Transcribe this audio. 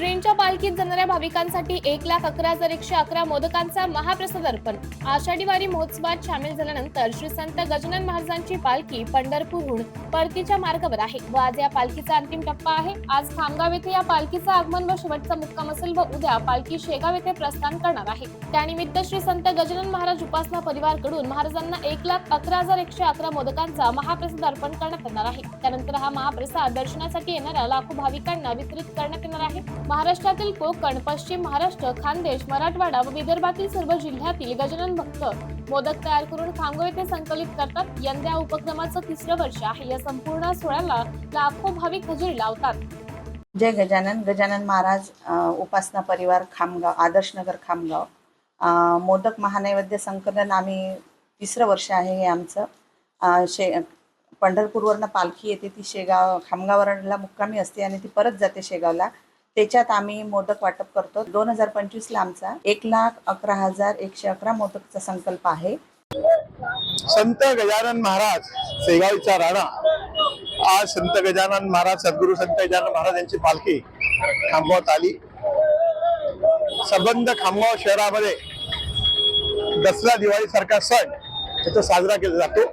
श्रींच्या पालखीत जाणाऱ्या भाविकांसाठी एक लाख अकरा हजार एकशे अकरा मोदकांचा महाप्रसाद अर्पण. आषाढी वारी महोत्सवात सामील झाल्यानंतर श्री संत गजानन महाराजांची पालखी पंढरपूरहून परतीच्या मार्गावर आहे. व आज या पालखीचा अंतिम टप्पा आहे. आज खामगाव येथे या पालखीचं आगमन व शेवटचा मुक्काम असेल व उद्या पालखी शेगाव येथे प्रस्थान करणार आहे. त्यानिमित्त श्री संत गजानन महाराज उपासना परिवारकडून महाराजांना एक लाख अकरा हजार एकशे अकरा मोदकांचा महाप्रसाद अर्पण करण्यात येणार आहे. त्यानंतर हा महाप्रसाद दर्शनासाठी येणाऱ्या लाखो भाविकांना वितरित करण्यात येणार आहे. महाराष्ट्रातील कोकण पश्चिम महाराष्ट्र खानदेश मराठवाडा व विदर्भातील सर्व जिल्ह्यातील गजानन भक्त मोदक तयार करून खामगाव येथे संकलित करतात. यंदा उपक्रमाचं तिसरं वर्ष आहे. या संपूर्ण सोहळ्याला लाखो भाविक हजेरी लावतात. जय गजानन. गजानन महाराज उपासना परिवार खामगाव आदर्शनगर खामगाव. मोदक महानैवेद्य संकलन आम्ही तिसरं वर्ष आहे हे आमचं. शे पंढरपूरवरनं पालखी येते. ती शेगाव खामगावरला मुक्कामी असते आणि ती परत जाते शेगावला. त्याच्यात आम्ही मोदक वाटप करतो. दोन हजार पंचवीसला आमचा एक लाख अकरा हजार एकशे अकरा मोदकचा संकल्प आहे. संत गजानन महाराज सेगावचा राणा. आज संत गजानन महाराज सद्गुरू संत गजानन महाराज यांची पालखी खांबवत आली. सबंध खामगाव शहरामध्ये दसरा दिवाळी सारखा सण तिथं साजरा केला जातो.